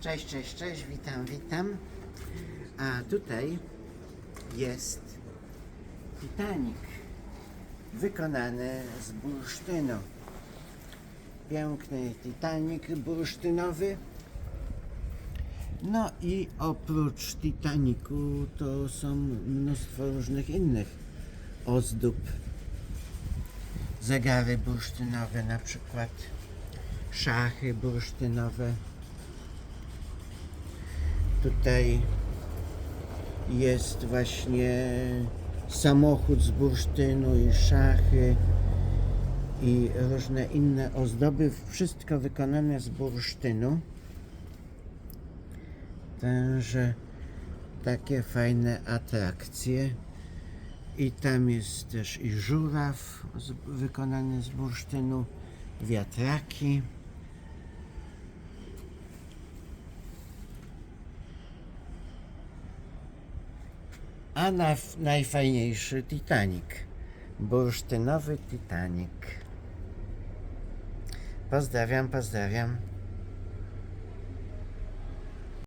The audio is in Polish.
Cześć, cześć, cześć, witam, witam. A tutaj jest Titanic wykonany z bursztynu. Piękny Titanic bursztynowy. No i oprócz Titanicu to są mnóstwo różnych innych ozdób. Zegary bursztynowe na przykład, szachy bursztynowe. Tutaj jest właśnie samochód z bursztynu i szachy i różne inne ozdoby. Wszystko wykonane z bursztynu. Także takie fajne atrakcje. I tam jest też i żuraw z, wykonany z bursztynu, wiatraki. A na, najfajniejszy Titanic. Bursztynowy Titanic. Pozdrawiam, pozdrawiam.